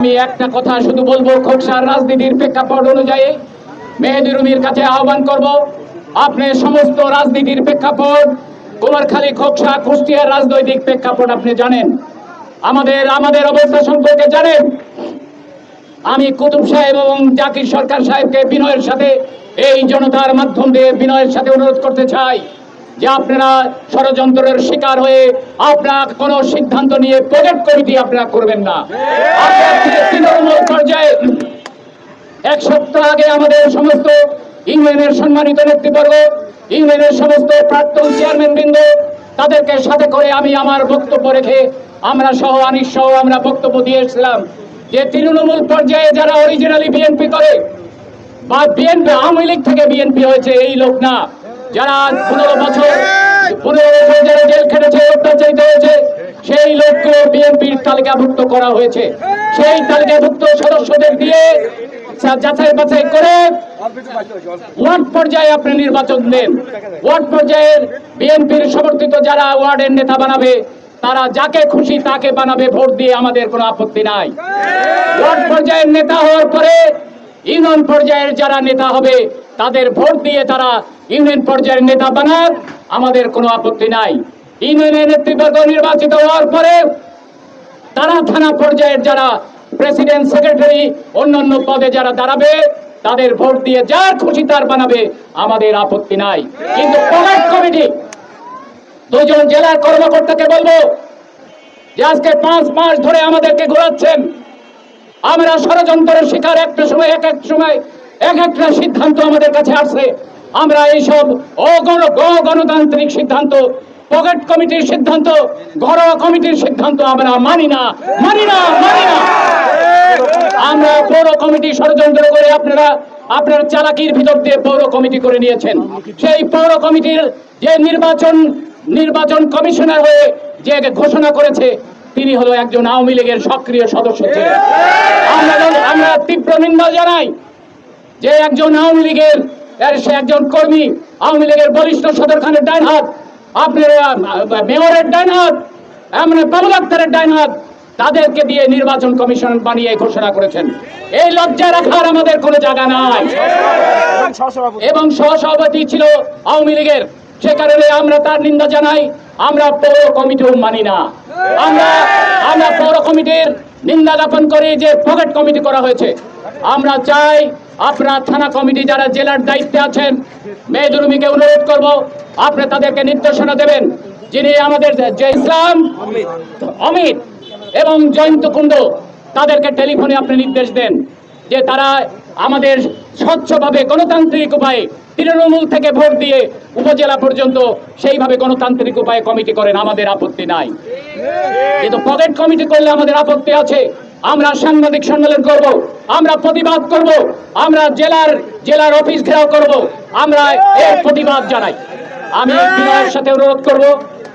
আমি একটা কথা শুধু বলব, খোকসার রাজনীতির প্রেক্ষাপট অনুযায়ী মেহেদি রুমির কাছে আহ্বান করব, আপনি সমস্ত রাজনীতির প্রেক্ষাপট, কুমারখালী, খোকসা, কুষ্টিয়ার রাজনৈতিক প্রেক্ষাপট আপনি জানেন। আমাদের আমাদের অবস্থা সম্পর্কে জানেন। আমি কুতুব সাহেব এবং জাকির সরকার সাহেবকে বিনয়ের সাথে এই জনতার মাধ্যম দিয়ে বিনয়ের সাথে অনুরোধ করতে চাই। যে আপনারা ষড়যন্ত্রের শিকার হয়ে আপনারা কোনো সিদ্ধান্ত নিয়ে প্রজেক্ট কমিটি আপনারা করবেন না। তৃণমূল পর্যায়ে এক সপ্তাহ আগে আমাদের সমস্ত ইংল্যান্ডের সম্মানিত নেতৃবর্গ ইংল্যান্ডের সমস্ত প্রাক্তন চেয়ারম্যান বৃন্দ, তাদেরকে সাথে করে আমি আমার বক্তব্য রেখে আমরা সহ, আনিস সহ আমরা বক্তব্য দিয়ে এসেছিলাম যে তৃণমূল পর্যায়ে যারা অরিজিনালি বিএনপি করে, বা বিএনপি আওয়ামী লীগ থেকে বিএনপি হয়েছে, এই লোক না। যারা পনেরো বছর পনেরো বছর যারা জেল খেটেছে, অত্যাচারিত হয়েছে, সেই লোককে বিএনপির তালিকাভুক্ত করা হয়েছে। সেই তালিকাভুক্ত সদস্যদের দিয়ে যাচাই বাছাই করে ওয়ার্ড পর্যায়ে আপনি নির্বাচন দেন। ওয়ার্ড পর্যায়ের বিএনপির সমর্থিত যারা ওয়ার্ডের নেতা বানাবে, তারা যাকে খুশি তাকে বানাবে, ভোট দিয়ে আমাদের কোনো আপত্তি নাই। ওয়ার্ড পর্যায়ের নেতা হওয়ার পরে ইউনিয়ন পর্যায়ের যারা নেতা হবে তাদের ভোট দিয়ে তারা ইউনিয়ন পর্যায়ের নেতা বানাক, আমাদের কোনো আপত্তি নাই। ইউনিয়নের নেতৃবর্গ নির্বাচিত হওয়ার পরে তারা থানা পর্যায়ের যারা প্রেসিডেন্ট, সেক্রেটারি, অন্যান্য পদে যারা দাঁড়াবে, তাদের ভোট দিয়ে যার খুশি তার বানাবে, আমাদের আপত্তি নাই। কিন্তু পকেট কমিটি, দুজন জেলার কর্মকর্তাকে বলব, যে আজকে পাঁচ মাস ধরে আমাদেরকে ঘোরাচ্ছেন। আমরা ষড়যন্ত্রের শিকার একটা সময়, এক এক সময় এক একটা সিদ্ধান্ত আমাদের কাছে আসছে। আমরা এইসব অগণ গণতান্ত্রিক সিদ্ধান্ত, পকেট কমিটির সিদ্ধান্ত, ঘরোয়া কমিটির সিদ্ধান্ত আমরা মানি না। মানি না মানি না। আমরা পৌর কমিটি ষড়যন্ত্র করে আপনারা, আপনার চালাকির ভিতর দিয়ে পৌর কমিটি করে নিয়েছেন। সেই পৌর কমিটির যে নির্বাচন নির্বাচন কমিশনার হয়ে যে ঘোষণা করেছে, তিনি হলো একজন আওয়ামী লীগের সক্রিয় সদস্য ছিলেন। আমরা আমরা তীব্র নিন্দা জানাই। যে একজন আওয়ামী লীগের সে একজন কর্মী আওয়ামী লীগের বরিষ্ঠ সদর খানের ডাইন হাত আপনার আহ, মেয়রের ডাইন হাত এমন বাবুল আক্তারের ডাইন হাত তাদেরকে দিয়ে নির্বাচন কমিশন বানিয়ে ঘোষণা করেছেন। এই লজ্জা রাখার আমাদের কোনো জায়গা নাই। এবং সহসভাপতি ছিল আওয়ামী লীগের। সে কারণে আমরা তার নিন্দা জানাই আমরা পৌর কমিটিও মানি না। আমরা আমরা পৌর কমিটির নিন্দা জ্ঞাপন করি যে পকেট কমিটি করা হয়েছে। আমরা চাই আপনারা থানা কমিটি যারা জেলার দায়িত্বে আছেন মেয়েদুরুমিকে অনুরোধ করব, আপনি তাদেরকে নির্দেশনা দেবেন, যিনি আমাদের যে ইসলাম, অমিত এবং জয়ন্ত কুণ্ড, তাদেরকে টেলিফোনে আপনি নির্দেশ দেন, যে তারা আমাদের স্বচ্ছভাবে গণতান্ত্রিক উপায়ে তৃণমূল থেকে ভোট দিয়ে উপজেলা পর্যন্ত সেইভাবে গণতান্ত্রিক উপায়ে কমিটি করেন, আমাদের আপত্তি নাই। কিন্তু পকেট কমিটি করলে আমাদের আপত্তি আছে। আমরা সাংবাদিক সম্মেলন করব, আমরা প্রতিবাদ করব, আমরা জেলার জেলার অফিস ঘেরাও করব, আমরা এর প্রতিবাদ জানাই। আমি বিনয়ের সাথে অনুরোধ করব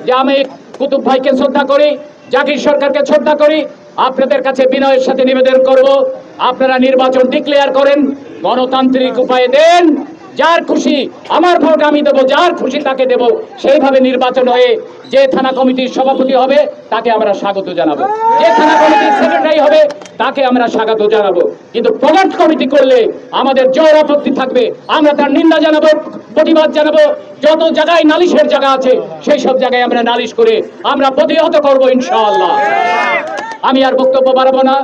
যে আমি কুতুব ভাইকে শ্রদ্ধা করি, জাকির সরকারকে শ্রদ্ধা করি, আপনাদের কাছে বিনয়ের সাথে নিবেদন করব। আপনারা নির্বাচন ডিক্লেয়ার করেন, গণতান্ত্রিক উপায়ে দেন যার খুশি আমার ভোট আমি দেবো, যার খুশি তাকে দেব, সেইভাবে নির্বাচন হয়ে যে থানা কমিটির সভাপতি হবে, তাকে আমরা স্বাগত জানাব। যে থানা কমিটির সেক্রেটারি হবে, তাকে আমরা স্বাগত জানাব। কিন্তু প্রগট কমিটি করলে আমাদের জোর আপত্তি থাকবে। আমরা তার নিন্দা জানাব, প্রতিবাদ জানাব। যত জায়গায় নালিশের জায়গা আছে, সেই সব জায়গায় আমরা নালিশ করে আমরা প্রতিহত করব ইনশাআল্লাহ। আমি আর বক্তব্য বাড়াবো না।